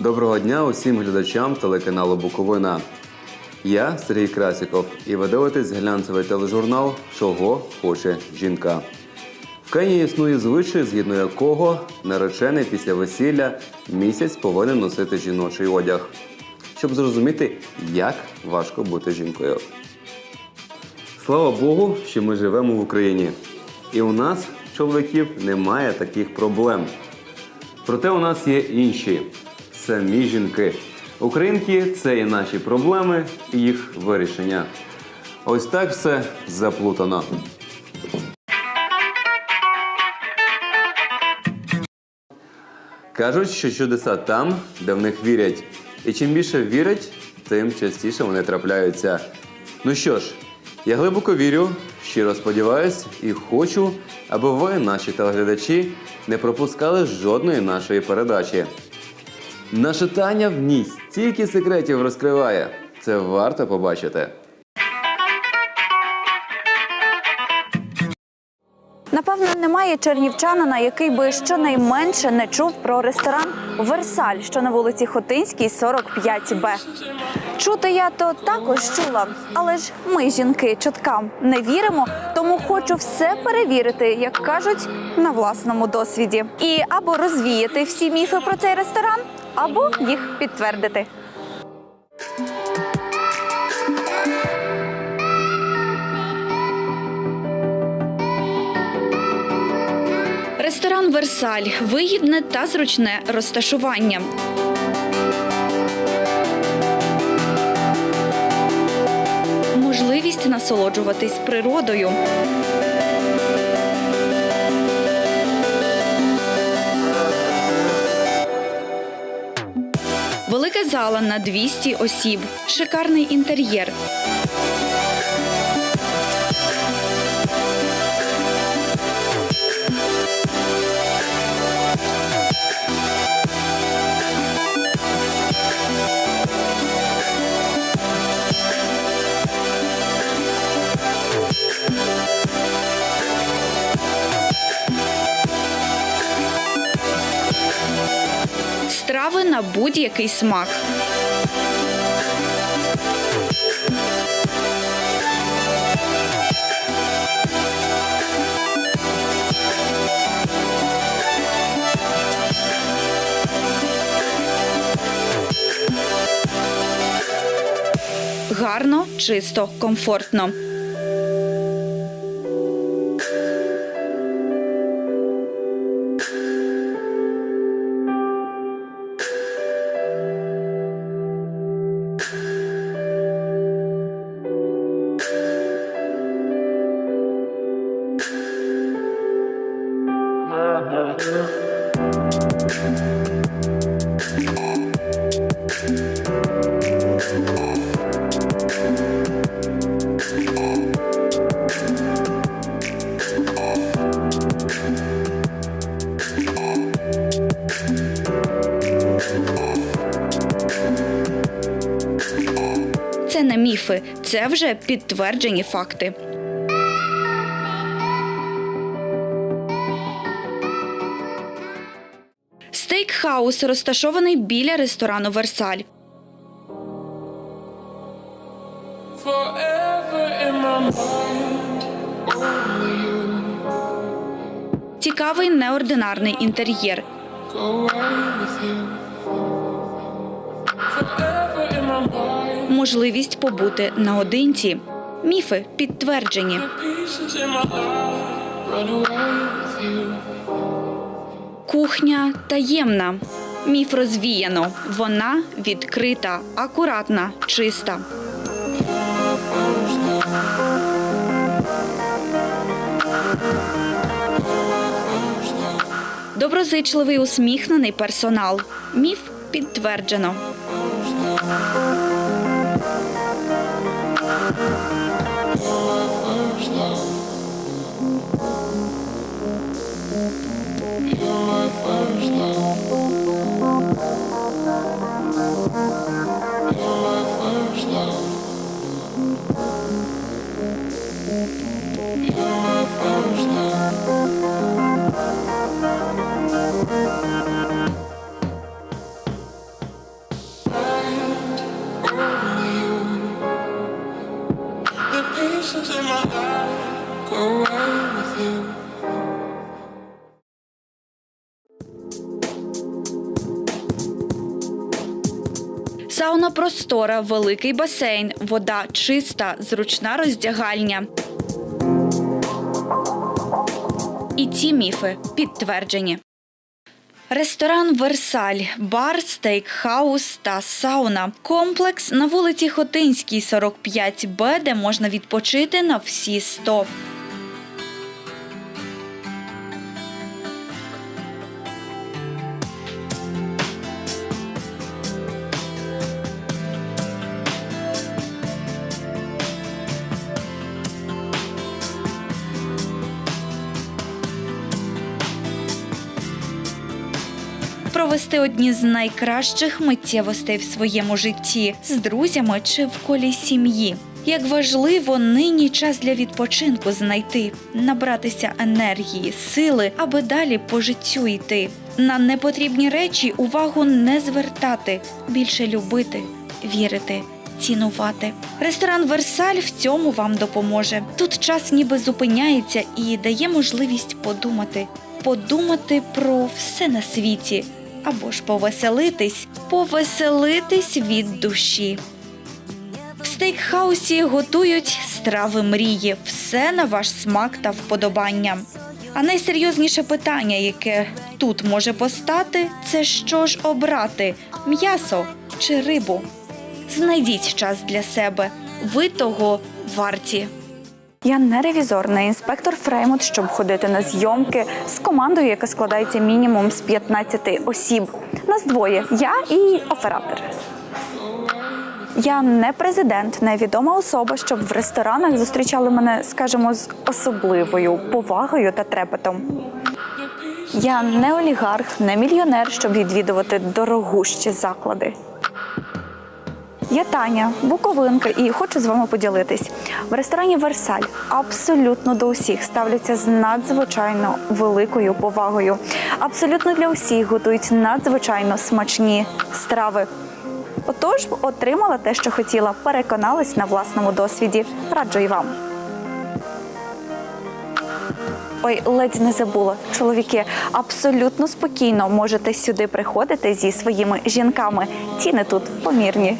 Доброго дня усім глядачам телеканалу Буковина. Я Сергій Красіков і ви дивитесь глянцевий тележурнал Чого хоче жінка. В країні існує звичай, згідно якого наречений після весілля місяць повинен носити жіночий одяг, щоб зрозуміти, як важко бути жінкою. Слава Богу, що ми живемо в Україні. І у нас, чоловіків, немає таких проблем. Проте у нас є інші самі жінки. Українки це і наші проблеми, і їх вирішення. Ось так все заплутано. Кажуть, що чудеса там, де в них вірять. І чим більше вірять, тим частіше вони трапляються. Ну що ж, я глибоко вірю, щиро сподіваюсь і хочу, аби ви, наші телеглядачі, не пропускали жодної нашої передачі. Наша Таня в ній стільки секретів розкриває. Це варто побачити. Напевно, немає чернівчанина, який би щонайменше не чув про ресторан Версаль, що на вулиці Хотинській, 45Б. Чути я то також чула, але ж ми, жінки, чуткам не віримо, тому хочу все перевірити, як кажуть, на власному досвіді. І або розвіяти всі міфи про цей ресторан, або їх підтвердити. Ресторан Версаль вигідне та зручне розташування. Можливість насолоджуватись природою. Велика зала на 200 осіб. Шикарний інтер'єр. Страви на будь-який смак. Гарно, чисто, комфортно. Міфи, це вже підтверджені факти. Стейкхаус розташований біля ресторану Версаль. Цікавий неординарний інтер'єр. Можливість побути наодинці. Міфи підтверджені. Кухня таємна. Міф розвіяно. Вона відкрита, акуратна, чиста. Доброзичливий усміхнений персонал. Міф підтверджено. Go away with you. Сауна простора, великий басейн, вода чиста, зручна роздягальня. І ці міфи підтверджені. Ресторан Версаль, бар, стейкхаус та сауна. Комплекс на вулиці Хотинській, 45Б, де можна відпочити на всі 100. Провести одні з найкращих миттєвостей в своєму житті з друзями чи в колі сім'ї. Як важливо нині час для відпочинку знайти, набратися енергії, сили, аби далі по життю йти. На непотрібні речі увагу не звертати, більше любити, вірити. Цінувати ресторан Версаль в цьому вам допоможе. Тут час ніби зупиняється і дає можливість подумати, подумати про все на світі, або ж повеселитись, повеселитись від душі. В стейкхаусі готують страви мрії, все на ваш смак та вподобання. А найсерйозніше питання, яке тут може постати, це що ж обрати м'ясо чи рибу. Знайдіть час для себе. Ви того варті. Я не ревізор, не інспектор Фреймут, щоб ходити на зйомки з командою, яка складається мінімум з 15 осіб. Нас двоє я і оператор. Я не президент, не відома особа, щоб в ресторанах зустрічали мене, скажімо, з особливою повагою та трепетом. Я не олігарх, не мільйонер, щоб відвідувати дорогущі заклади. Я Таня, Буковинка, і хочу з вами поділитись. В ресторані Версаль абсолютно до усіх ставляться з надзвичайно великою повагою. Абсолютно для усіх готують надзвичайно смачні страви. Отож, отримала те, що хотіла, переконалась на власному досвіді. Раджу і вам. Ой, ледь не забула. Чоловіки, абсолютно спокійно можете сюди приходити зі своїми жінками. Ціни тут помірні.